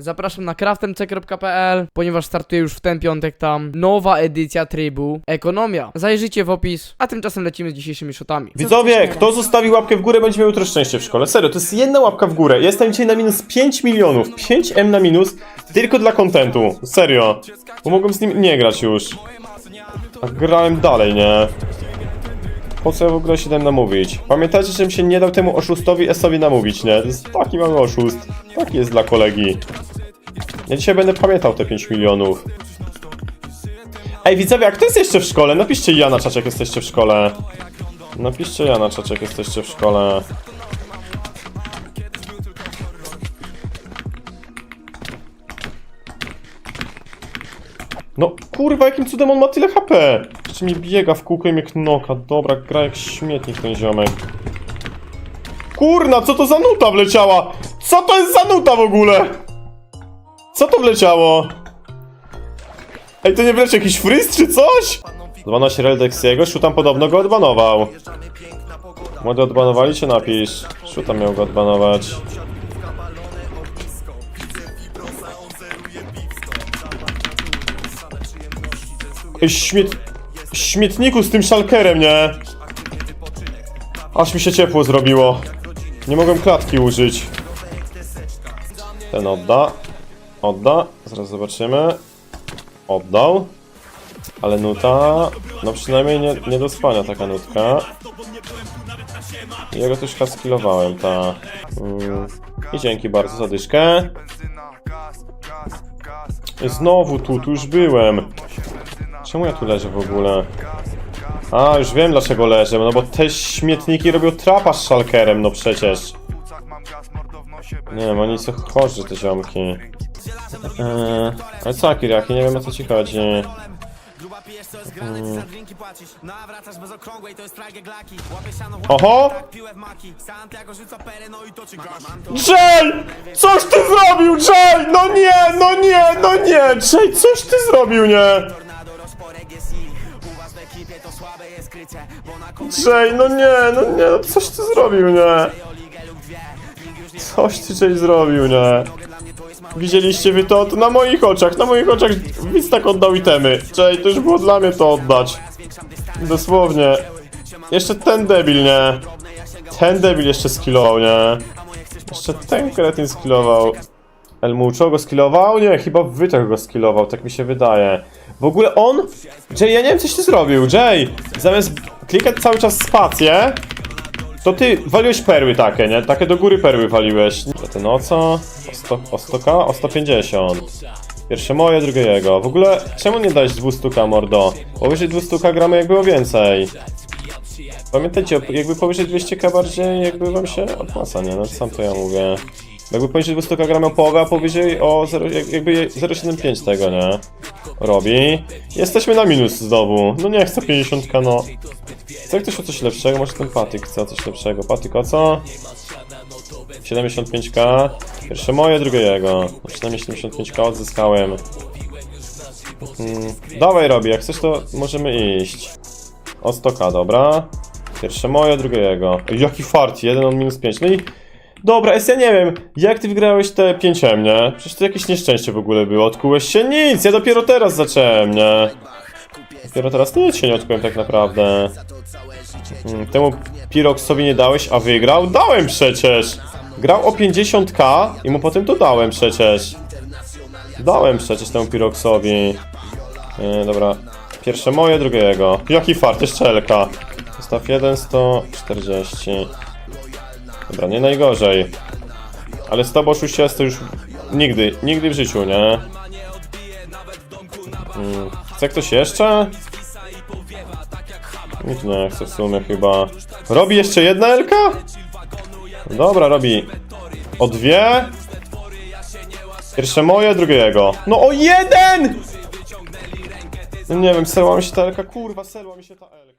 Zapraszam na craftemc.pl, ponieważ startuje już w ten piątek tam nowa edycja trybu Ekonomia. Zajrzyjcie w opis, a tymczasem lecimy z dzisiejszymi shotami. Widzowie, kto zostawi łapkę w górę, będzie miał jutro szczęście w szkole. Serio, to jest jedna łapka w górę. Jestem dzisiaj na minus 5 milionów. 5M na minus tylko dla kontentu. Serio. Bo mogłem z nim nie grać już. A grałem dalej, nie? Po co ja w ogóle się dałem namówić? Pamiętajcie, żebym się nie dał temu oszustowi S-owi namówić, nie? To jest taki mały oszust. Taki jest dla kolegi. Ja dzisiaj będę pamiętał te 5 milionów. Ej, widzowie, a kto jest jeszcze w szkole? Napiszcie ja na czacie, jak jesteście w szkole. Napiszcie ja na czacie, jak jesteście w szkole. No kurwa, jakim cudem on ma tyle HP? Jeszcze mi biega w kółko i mnie knoka. Dobra, gra jak śmietnik ten ziomek. Kurna, co to za nuta wleciała? Co to jest za nuta w ogóle? Co to wleciało? Ej, to nie wleciał jakiś fryz czy coś? 12 Reldexiego, Szutam podobno go odbanował. Młody odbanowali cię napisz. Szutam miał go odbanować. Ej, śmiet... Śmietniku z tym szalkerem, nie? Aż mi się ciepło zrobiło. Nie mogłem klatki użyć. Ten odda. Odda. Zaraz zobaczymy. Oddał. Ale nuta, no przynajmniej nie, nie do spania taka nutka. Ja go chyba skillowałem, ta. Mm. I dzięki bardzo za dyszkę. Znowu tu, tu już byłem. Czemu ja tu leżę w ogóle? A, już wiem dlaczego leżę, no bo te śmietniki robią trapa z szalkerem, no przecież. Nie wiem, oni są chorzy te ziomki. Eee, ale co, Kiriaki, nie wiem o co ci chodzi. Mm. Oho! Jay! Coś ty zrobił, Jay! No nie, no nie, no nie! Jay, coś ty zrobił, nie? Jay, no nie, no nie, no coś ty zrobił, nie? Coś ty Jay zrobił, nie? Widzieliście wy to? Na moich oczach, na moich oczach widz tak oddał itemy. Jay, to już było dla mnie to oddać. Dosłownie. Jeszcze ten debil, nie? Ten debil jeszcze skillował, nie? Jeszcze ten kretyn skillował. El Mucho go skillował? Nie, chyba Wytek go skillował, tak mi się wydaje. W ogóle on... Jay, ja nie wiem coś ty zrobił. Jay, zamiast klikać cały czas spację, to ty waliłeś perły takie, nie? Takie do góry perły waliłeś. Ten o co? O, 100, o 100k? O 150. Pierwsze moje, drugie jego. W ogóle, czemu nie dałeś 200k, mordo? Powyżej 200k gramy jak było więcej. Pamiętajcie, jakby powyżej 200k bardziej jakby wam się opłaca, nie? No sam to ja mówię. Jakby poniżej 200k gramy o połowę, a powyżej o 0, jak- jakby 0,75 tego, nie? Robi. Jesteśmy na minus znowu. No nie chcę 50k, no. Chce ktoś o coś lepszego? Może ten patyk chce o coś lepszego. Patyk o co? 75k. Pierwsze moje, drugie jego. Przynajmniej 75k odzyskałem. Hmm. Dawaj robi, jak chcesz to możemy iść. O 100k, dobra. Pierwsze moje, drugie jego. Jaki fart, jeden on minus 5. No i... Dobra, jest ja nie wiem, jak ty wygrałeś te 5M, nie? Przecież to jakieś nieszczęście w ogóle było. Odkułeś się? Nic, ja dopiero teraz zacząłem, nie? Dopiero teraz nic się nie odkułem tak naprawdę. Mm, Temu Piroxowi nie dałeś, a wygrał? Dałem przecież! Grał o 50k i mu potem to dałem przecież. Dałem przecież temu Piroxowi. Nie, dobra. Pierwsze moje, drugie jego. Jaki fart, jeszcze Elka. Zostaw 1, 140. Dobra, nie najgorzej. Ale z tobą jest to już nigdy, nigdy w życiu, nie? Mm. Chce ktoś jeszcze? Nikt nie chce w sumie chyba. Robi jeszcze jedna Elka? Dobra, robi. O dwie? Pierwsze moje, drugie jego. No o jeden! Nie wiem, selła mi się ta Elka, kurwa, selła mi się ta Elka.